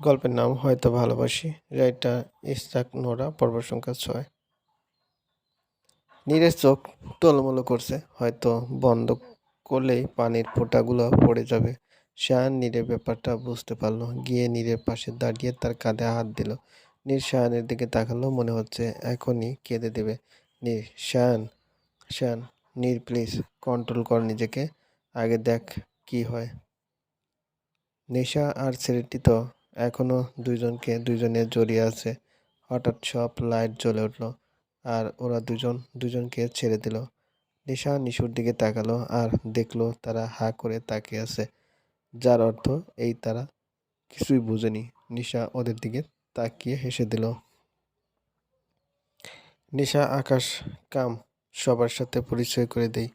গল্পের নাম হয়তো ভালোবাসি। রাইটার ইসরাক নোরা পর্ব সংখ্যা ছয়। নীরের চোখ টলমলো করছে, হয়তো বন্ধ করলেই পানির ফোঁটাগুলো পড়ে যাবে। শায়ান নীরের ব্যাপারটা বুঝতে পারল, গিয়ে নীরের পাশে দাঁড়িয়ে তার কাঁধে হাত দিল। নীর শায়ানের দিকে তাকালো, মনে হচ্ছে এখনই কেঁদে দেবে। নীর, শায়ান শায়ান, নীর প্লিজ কন্ট্রোল কর নিজেকে, আগে দেখ কি হয়। নেশা আর ছেলেটি তো এখনও দুইজনকে, দুইজনে জড়িয়ে আছে। হঠাৎ সব লাইট জ্বলে উঠল আর ওরা দুজন, দুজনকে ছেড়ে দিল। নিশা নিশুর দিকে তাকালো আর দেখল তারা হা করে তাকিয়ে আছে। যার অর্থ এই তারা কিছুই বুঝেনি। নিশা ওদের দিকে তাকিয়ে হেসে দিল। নিশা, আকাশ, কাম সবার সাথে পরিচয় করে দেই।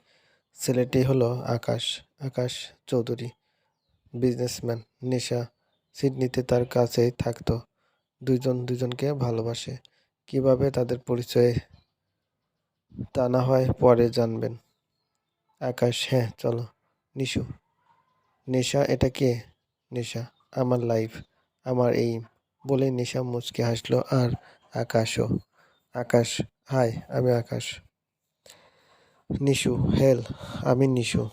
ছেলেটি হলো আকাশ আকাশ চৌধুরী। বিজনেসম্যান নিশা সিডনিতে তার কাছেই থাকতো। দুইজন দুজনকে ভালোবাসে। কীভাবে তাদের পরিচয় তা না হয় পরে জানবেন। আকাশ হ্যাঁ চলো। নিশু, নেশা এটা কে? নেশা, আমার লাইফ আমার এই বলে নেশা মুচকে হাসলো আর আকাশও। আকাশ হাই আমি আকাশ। নিশু হেল আমি নিশু।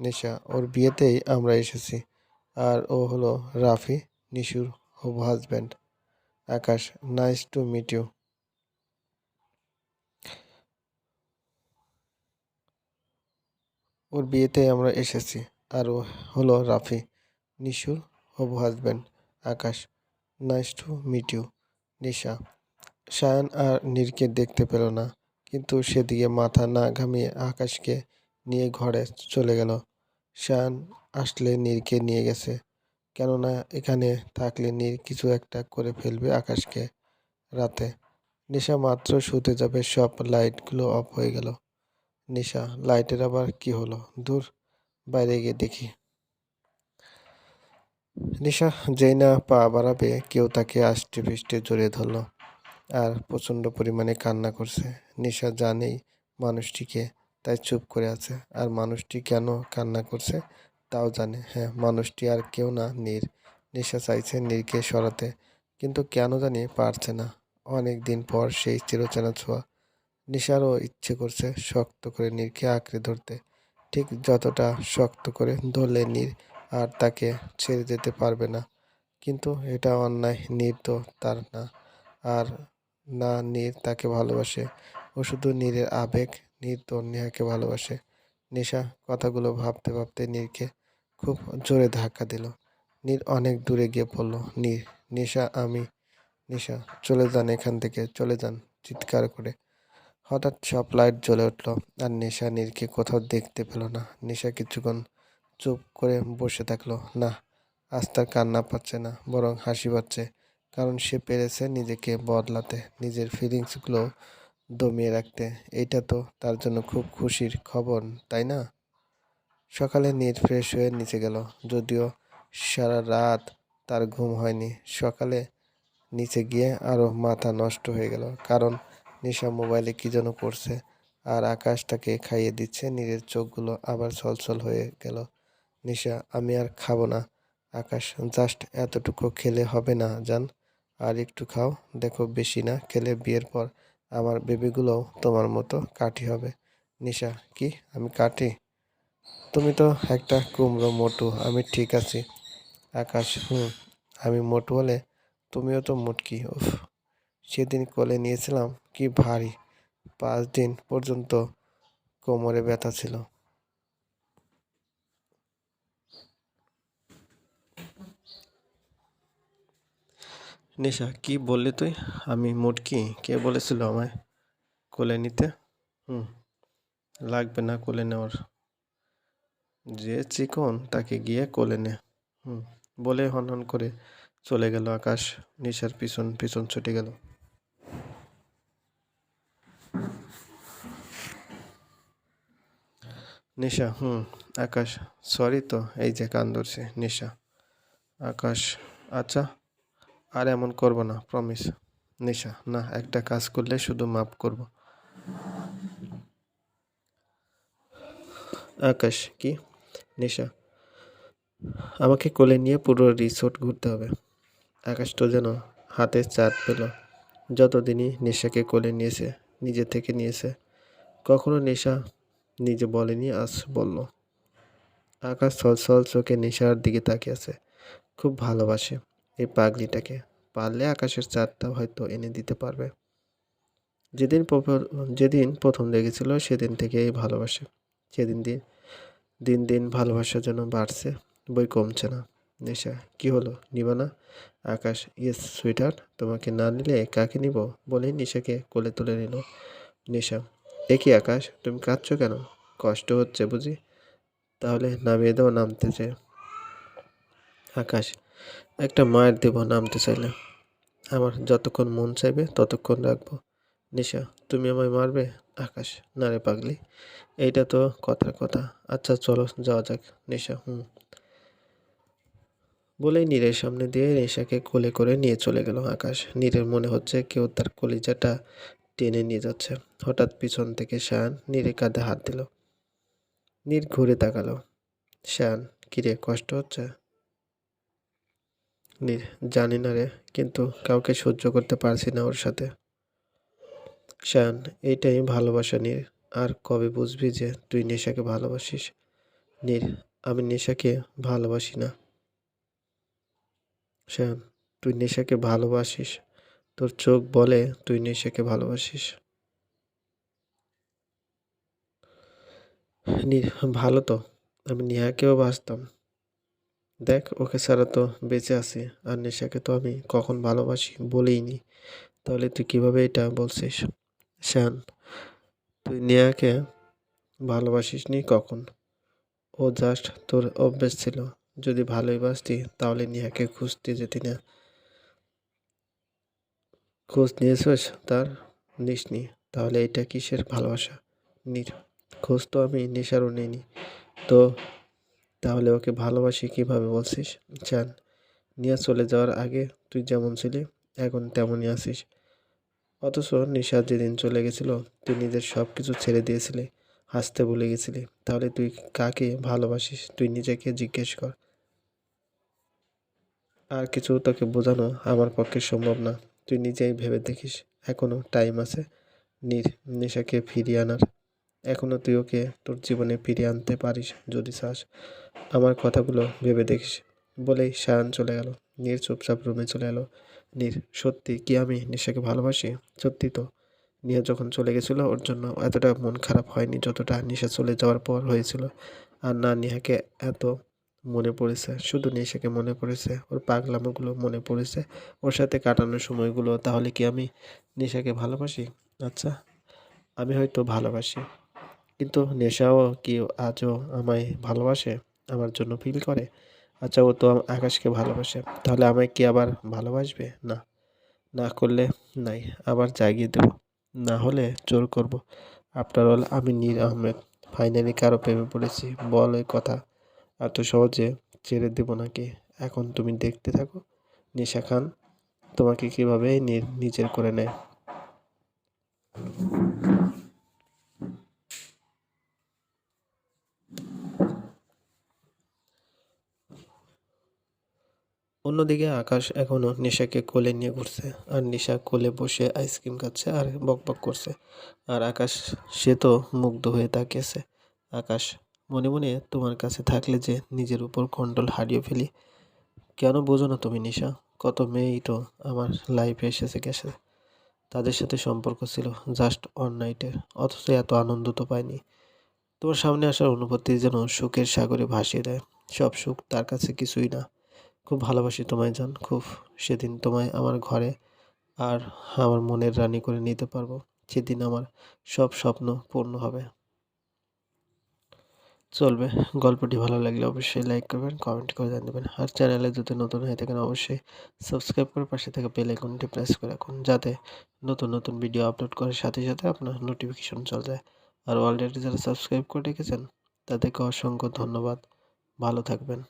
নেশা, ওর বিয়েতেই আমরা এসেছি। আর ও হলো রাফি, নিশুর হবু husband Akash nice to meet you ওর বিয়েতে আমরা এসেছি আর ও হলো রাফি, নিশুর হবু husband Akash nice to meet you Nisha Sayan আর নীরকে দেখতে পেল না, কিন্তু সেদিকে মাথা না ঘামিয়ে আকাশকে নিয়ে ঘরে চলে গেল। শান আসলে নীরকে নিয়ে গেছে। কেননা এখানে থাকলে নীর কিছু একটা করে ফেলবে আকাশকে রাতে। নিশা মাত্র শুতে যাবে, সব লাইটগুলো অফ হয়ে গেল। নিশা, লাইটের আবার কি হলো? দূর, বাইরে গিয়ে দেখি। নিশা যেই না পা বাড়াবে, কেউ তাকে আষ্টে পৃষ্ঠে জড়িয়ে ধরলো আর প্রচণ্ড পরিমাণে কান্না করছে। নিশা জানেই মানুষটিকে তাই চুপ করে আছে। আর মানুষটি কেন কান্না করছে? তাও জানে হ্যাঁ মানুষটি আর কেউ না, নীর, নেশা চাইছে নীরকে সরাতে। কিন্তু কেন জানি পারছে না। অনেক দিন পর সেই চিরচেনা ছোঁয়া। নিশারও ইচ্ছে করছে শক্ত করে নীরকে আঁকড়ে ধরতে। ঠিক যতটা শক্ত করে ধরলে নীর আর তাকে ছেড়ে যেতে পারবে না। কিন্তু এটা অন্যায়, নীর তো তার না। আর না, নীর তাকে ভালোবাসে। ও শুধু নীরের আবেগ, নীর তো নেহাকে ভালোবাসে। নেশা কথাগুলো ভাবতে ভাবতে নীরকে খুব জোরে ধাক্কা দিল। নীর অনেক দূরে গিয়ে পড়ল। নীর নেশা আমি, নেশা, চলে যান এখান থেকে, চলে যান, চিৎকার করে। হঠাৎ সব লাইট জ্বলে উঠল। আর নেশা নীরকে কোথাও দেখতে পেল না। নেশা কিছুক্ষণ চুপ করে বসে থাকল। না, আজ তার কান্না পাচ্ছে না, বরং হাসি পাচ্ছে, কারণ সে পেরেছে নিজেকে বদলাতে, নিজের ফিলিংসগুলো দমিয়ে রাখতে। এইটা তো তার জন্য খুব খুশির খবর, তাই না? সকালে নীর ফ্রেশ হয়ে নিচে গেল। যদিও সারা রাত তার ঘুম হয়নি, সকালে নিচে গিয়ে আরও মাথা নষ্ট হয়ে গেল। কারণ নিশা মোবাইলে কী যেন করছে, আর আকাশ তাকে খাইয়ে দিচ্ছে, নীরের চোখগুলো আবার ছলছল হয়ে গেল। নিশা, আমি আর খাব না। আকাশ, জাস্ট এতটুকু খেলে হবে না, জান। আর একটু খাও, দেখো বেশি না খেলে বিয়ের পর আমার বেবিগুলোও তোমার মতো কাঠি হবে। নিশা, কি? আমি কাটি তুমি তো একটা কুমড়ো মোটু, আমি ঠিক আছি। আকাশ, হুম, আমি মোটু হলে তুমিও তো মুটকি, উফ। সেদিন কোলে নিয়েছিলাম, কি ভারী, পাঁচ দিন পর্যন্ত কোমরে ব্যথা ছিল। নিশা, কি বললি তুই? আমি মুটকি? কে বলেছিল আমায় কোলে নিতে? হুম, লাগবে না কোলে নেওয়ার। যে চিকন, তাকে গিয়ে কোলে নে। হুম, বলে হন হন করে চলে গেল আকাশ। নিশার পিছন পিছন ছুটে গেল। নিশা, হুম, আকাশ সরি তো, এই যে কান ধরছে, নিশা। আকাশ আচ্ছা আর এমন করব না প্রমিস নিশা, না, একটা কাজ করলে শুধু মাফ করব। আকাশ, কি? নিশা। আমাকে কোলে নিয়ে পুরো রিসোর্ট ঘুরতে হবে। আকাশ তো যেন হাতে চাঁদ পেল। যতদিনই নেশাকে কোলে নিয়েছে, নিজে থেকে নিয়েছে। কখনো নেশা নিজে বলেনি, আজ বলল। আকাশ ছলছল চোখে নেশার দিকে তাকিয়ে আছে। খুব ভালোবাসে এই পাগলিটাকে। পারলে আকাশের চাঁদটা হয়তো এনে দিতে পারবে। যেদিন যেদিন প্রথম দেখেছিল সেদিন থেকেই ভালোবাসে। সেদিন দিন দিন দিন ভালোবাসা যেন বাড়ছে, বই কমছে না। নেশা, কি হলো? নিবা না? আকাশ, ইয়েস, সুইটার, তোমাকে না নিলে কাকে নিব? বলেই নিশাকে কোলে তুলে নিল। নেশা একই আকাশ? তুমি কাঁদছো কেন? কষ্ট হচ্ছে বুঝি। তাহলে নামিয়ে দাও নামতে চাই আকাশ, একটা মায়ের দেব নামতে চাইলে। আমার যতক্ষণ মন চাইবে ততক্ষণ রাখব। নিশা, তুমি আমায় মারবে? আকাশ না রে পাগলি। এইটা তো কথার কথা। আচ্ছা চলো, যাওয়া যাক, নেশা, হুম। বলেই নীরের সামনে দিয়ে নেশাকে কোলে করে নিয়ে চলে গেল আকাশ। নীরের মনে হচ্ছে কেউ তার কলিজাটা টেনে নিয়ে যাচ্ছে। হঠাৎ পিছন থেকে শায়ান নীরের কাঁধে হাত দিল। নীর ঘুরে তাকালো। শায়ান, কিরে, কষ্ট হচ্ছে? নীর, জানি না রে, কিন্তু কাউকে সহ্য করতে পারছি না ওর সাথে। শায়ান এইটাই ভালোবাসা নীর। আর কবে বুঝবি যে তুই নেশাকে ভালোবাসিস? নির, আমি নেশাকে ভালোবাসি না। শায়ান তুই নেশাকে ভালোবাসিস? তোর চোখ বলে তুই নেশাকে ভালোবাসিস। ভালো তো, আমি নেহাকেও বাসতাম দেখ, ওকে ছাড়া তো বেঁচে আছি, আর নেশাকে তো আমি কখন ভালোবাসি বলেই নি তাহলে তুই কীভাবে এটা বলছিস? শ্যান তুই নেহাকে ভালোবাসিস নি কখন? ও জাস্ট তোর অভ্যেস ছিল, যদি ভালোই বাসতি তাহলে নেহাকে খুঁজতে যেতি না। খোঁজ নিয়েছিস? তার নিসনি তাহলে এটা কিসের ভালোবাসা? নির, খোঁজ তো আমি নেশারও নিইনি। তো তাহলে ওকে ভালোবাসি কীভাবে বলছিস? চান নিয়ে চলে যাওয়ার আগে তুই যেমন ছিলি, এখন তেমনই আছিস। অথচ নিশা যেদিন চলে গেছিল তুই নিজের সব কিছু ছেড়ে দিয়েছিলি, হাসতে ভুলে গেছিলি, তাহলে তুই কাকে ভালোবাসিস? তুই নিজেকে জিজ্ঞেস কর। আর কিছু তোকে বোঝানো আমার পক্ষে সম্ভব না। তুই নিজেই ভেবে দেখিস, এখনও টাইম আছে নির নেশাকে ফিরিয়ে আনার। এখনও তুই ওকে তোর জীবনে ফিরিয়ে আনতে পারিস যদি চাস। আমার কথাগুলো ভেবে দেখিস বলেই শায়ান চলে গেল। নীর চুপচাপ রুমে চলে এলো। নীর, সত্যি কি আমি নেশাকে ভালোবাসি? সত্যি তো। নিয়া যখন চলে গেছিল, ওর জন্য এতটা মন খারাপ হয়নি যতটা নিশা চলে যাওয়ার পর হয়েছিল। আর না, নেহাকে এত মনে পড়েছে, শুধু নেশাকে মনে পড়েছে, ওর পাগলামোগুলো মনে পড়েছে, ওর সাথে কাটানোর সময়গুলো, তাহলে কি আমি নেশাকে ভালোবাসি? আচ্ছা আমি হয়তো ভালোবাসি। কিন্তু নেশাও কি আজও আমায় ভালোবাসে? আমার জন্য ফিল করে? আচ্ছা ও তো আকাশকে ভালোবাসে। তাহলে আমায় কি আবার ভালোবাসবে? না। না করলে নাই, আবার জাগিয়ে দেব। না হলে জোর করব। আফটার অল আমি নীর আহমেদ। ফাইনালি কারও প্রেমে পড়েছি, বল ওই কথা। এত সহজে ছেড়ে দেব নাকি? এখন তুমি দেখতে থাকো। নিশা খান, তোমাকে কীভাবে নিজের করে নেয়? অন্যদিকে আকাশ এখনও নিশাকে কোলে নিয়ে ঘুরছে, আর নিশা কোলে বসে আইসক্রিম খাচ্ছে আর বকবক করছে। আর আকাশ, সে তো মুগ্ধ হয়ে তাকিয়েছে। আকাশ, মনে মনে তোমার কাছে থাকলে যে নিজের উপর কন্ট্রোল হারিয়ে ফেলি। কেন বোঝো না তুমি নিশা, কত মেয়েই তো আমার লাইফে এসেছে গেছে। তাদের সাথে সম্পর্ক ছিল জাস্ট অন নাইটের অথচ এত আনন্দ তো পাইনি। তোমার সামনে আসার অনুভূতি যেন সুখের সাগরে ভাসিয়ে দেয়। সব সুখ তার কাছে কিছুই না। খুব ভালোবাসি তোমায় জান, খুব সেদিন তোমায় আমার ঘরে আর আমার মনের রানী করে নিতে পারব, সেদিন আমার সব স্বপ্ন পূর্ণ হবে। চলবে, গল্পটি ভালো লাগলে অবশ্যই লাইক করবেন কমেন্ট করে জানাবেন, আর চ্যানেলে যদি নতুন হয়ে থাকেন অবশ্যই সাবস্ক্রাইব করে পাশে থাকা বেল আইকনটি প্রেস করে রাখুন, যাতে নতুন নতুন ভিডিও আপলোড করার সাথে সাথে আপনার নোটিফিকেশন চলে যায়। আর অলরেডি যারা সাবস্ক্রাইব করে রেখেছেন, তাদেরকে অসংখ্য ধন্যবাদ। ভালো থাকবেন।